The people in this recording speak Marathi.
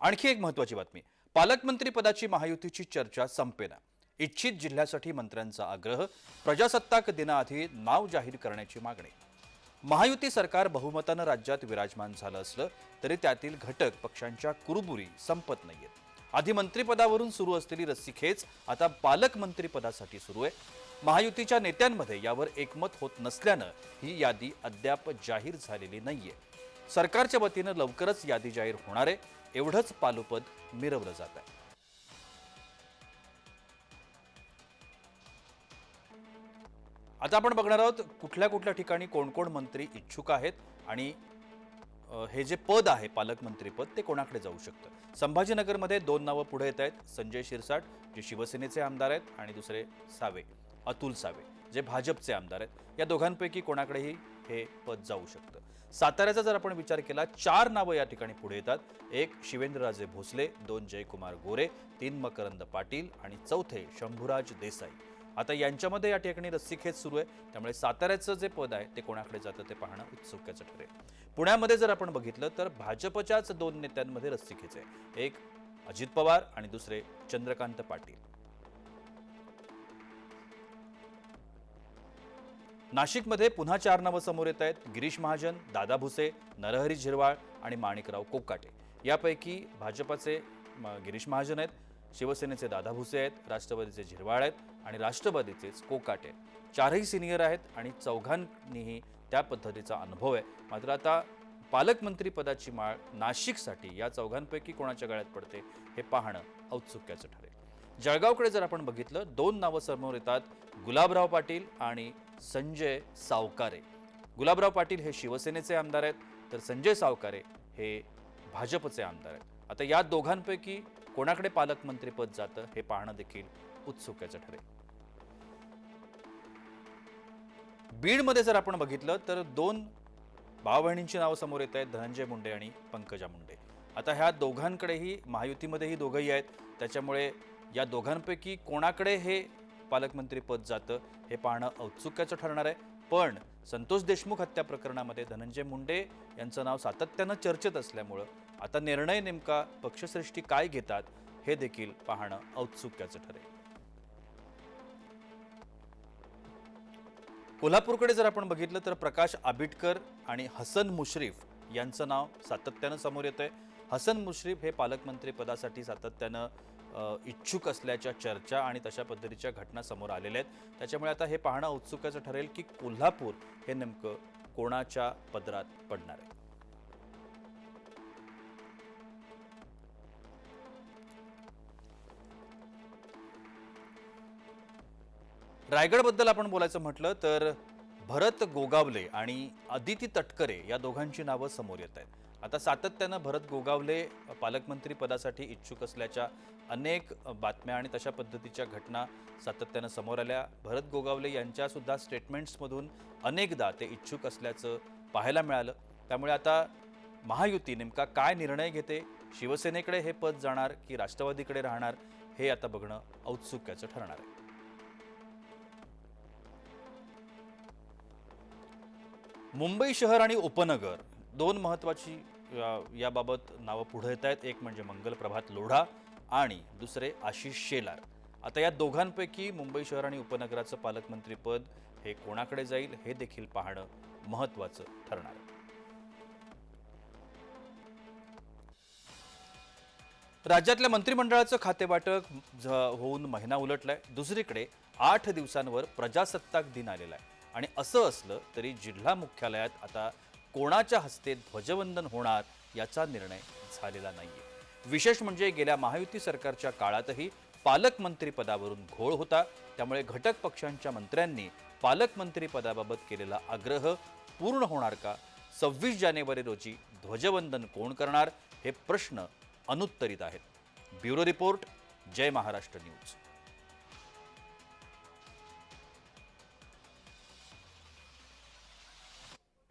आणखी एक महत्वाची बातमी. पालकमंत्री पदाची महायुतीची चर्चा संपेना. इच्छित जिल्ह्यासाठी मंत्र्यांचा आग्रह प्रजासत्ताक दिनाआधी नाव जाहीर करण्याची मागणी. महायुती सरकार बहुमतानं राज्यात विराजमान झालं असलं तरी त्यातील घटक पक्षांच्या कुरुबुरी संपत नाहीयेत. आधी मंत्रिपदावरून सुरू असलेली रस्सीखेच आता पालकमंत्रीपदासाठी सुरू आहे. महायुतीच्या नेत्यांमध्ये यावर एकमत होत नसल्यानं ही यादी अद्याप जाहीर झालेली नाहीये. सरकारच्या वतीनं लवकरच यादी जाहीर होणार आहे. एवढंच पालुपद मिरवलं जात आहे. आता आपण बघणार आहोत कुठल्या कुठल्या ठिकाणी कोण कोण मंत्री इच्छुक आहेत आणि हे जे पद आहे पालकमंत्रीपद ते कोणाकडे जाऊ शकतं? संभाजीनगरमध्ये दोन नावं पुढे येत आहेत. संजय शिरसाट जे शिवसेनेचे आमदार आहेत आणि दुसरे सावे अतुल सावे जे भाजपचे आमदार आहेत. या दोघांपैकी कोणाकडेही हे पद जाऊ शकतं. साताऱ्याचा जर आपण विचार केला चार नावं या ठिकाणी पुढे येतात. एक शिवेंद्रराजे भोसले दोन जयकुमार गोरे तीन मकरंद पाटील आणि चौथे शंभूराज देसाई. आता यांच्यामध्ये या ठिकाणी रस्सीखेच सुरू आहे. त्यामुळे साताऱ्याचं जे पद आहे ते कोणाकडे जातं ते पाहणं उत्सुक्याचं ठरेल. पुण्यामध्ये जर आपण बघितलं तर भाजपच्याच दोन नेत्यांमध्ये रस्सीखेच आहे. एक अजित पवार आणि दुसरे चंद्रकांत पाटील. नाशिकमध्ये पुन्हा चार नावं समोर येत आहेत. गिरीश महाजन दादा भुसे नरहरी झिरवाळ आणि माणिकराव कोकाटे यापैकी भाजपाचे म, गिरीश महाजन आहेत शिवसेनेचे दादा भुसे आहेत राष्ट्रवादीचे झिरवाळ आहेत आणि राष्ट्रवादीचेच कोकाटे आहेत. चारही सिनियर आहेत आणि चौघांनीही त्या पद्धतीचा अनुभव आहे. मात्र आता पालकमंत्री पदाची माळ नाशिकसाठी या चौघांपैकी कोणाच्या गळ्यात पडते हे पाहणं औत्सुक्याचं ठरेल. जळगावकडे जर आपण बघितलं दोन नावं समोर येतात गुलाबराव पाटील आणि संजय सावकारे. गुलाबराव पाटील हे शिवसेनेचे आमदार आहेत तर संजय सावकारे हे भाजपचे आमदार आहेत. आता या दोघांपैकी कोणाकडे पालकमंत्रीपद जातं हे पाहणं देखील उत्सुक्याचं ठरेल. बीडमध्ये जर आपण बघितलं तर दोन भाऊ बहिणींची नावं समोर येत आहेत धनंजय मुंडे आणि पंकजा मुंडे. आता ह्या दोघांकडेही महायुतीमध्येही दोघंही आहेत. त्याच्यामुळे या दोघांपैकी कोणाकडे हे पालकमंत्री पद जातं हे पाहणं औत्सुक्याचं ठरणार आहे. पण संतोष देशमुख हत्या प्रकरणामध्ये धनंजय मुंडे यांचं नाव सातत्यानं चर्चेत असल्यामुळं आता निर्णय नेमका पक्षश्रेष्ठी काय घेतात हे देखील पाहणं औत्सुक्याचं ठरेल. कोल्हापूरकडे जर आपण बघितलं तर प्रकाश आबिटकर आणि हसन मुश्रीफ यांचं नाव सातत्यानं समोर येत आहे हसन मुश्रीफ हे पालकमंत्री पदासाठी सातत्यानं इच्छुक असल्याच्या चर्चा आणि तशा पद्धतीच्या घटना समोर आलेल्या आहेत. त्याच्यामुळे आता हे पाहणं उत्सुकाचं ठरेल की कोल्हापूर हे नेमकं कोणाच्या पदरात पडणार आहे? रायगडबद्दल आपण बोलायचं म्हटलं तर भरत गोगावले आणि अदिती तटकरे या दोघांची नावं समोर येत आहेत. आता सातत्यानं भरत गोगावले पालकमंत्री पदासाठी इच्छुक असल्याच्या अनेक बातम्या आणि तशा पद्धतीच्या घटना सातत्यानं समोर आल्या. भरत गोगावले यांच्यासुद्धा स्टेटमेंट्समधून अनेकदा ते इच्छुक असल्याचं पाहायला मिळालं. त्यामुळे आता महायुती नेमका काय निर्णय घेते? शिवसेनेकडे हे पद जाणार की राष्ट्रवादीकडे राहणार? हे आता बघणं औत्सुक्याचं ठरणार आहे. मुंबई शहर आणि उपनगर दोन महत्त्वाची याबाबत नावं पुढे येत आहेत. एक म्हणजे मंगल प्रभात लोढा आणि दुसरे आशिष शेलार. आता या दोघांपैकी मुंबई शहर आणि उपनगराचं पालकमंत्रीपद हे कोणाकडे जाईल हे देखील पाहणं महत्वाचं ठरणार आहे. राज्यातल्या मंत्रिमंडळाचं खातेवाटप होऊन महिना उलटलाय. दुसरीकडे आठ दिवसांवर प्रजासत्ताक दिन आलेला आहे. आणि असं असलं तरी जिल्हा मुख्यालयात आता कोणाच्या हस्ते ध्वजवंदन होणार याचा निर्णय झालेला नाहीये. विशेष म्हणजे गेल्या महायुती सरकारच्या काळातही पालकमंत्रीपदावरून घोळ होता. त्यामुळे घटक पक्षांच्या मंत्र्यांनी पालकमंत्रीपदाबाबत केलेला आग्रह पूर्ण होणार का? सव्वीस जानेवारी रोजी ध्वजवंदन कोण करणार? हे प्रश्न अनुत्तरित आहेत. Bureau report Jai Maharashtra news.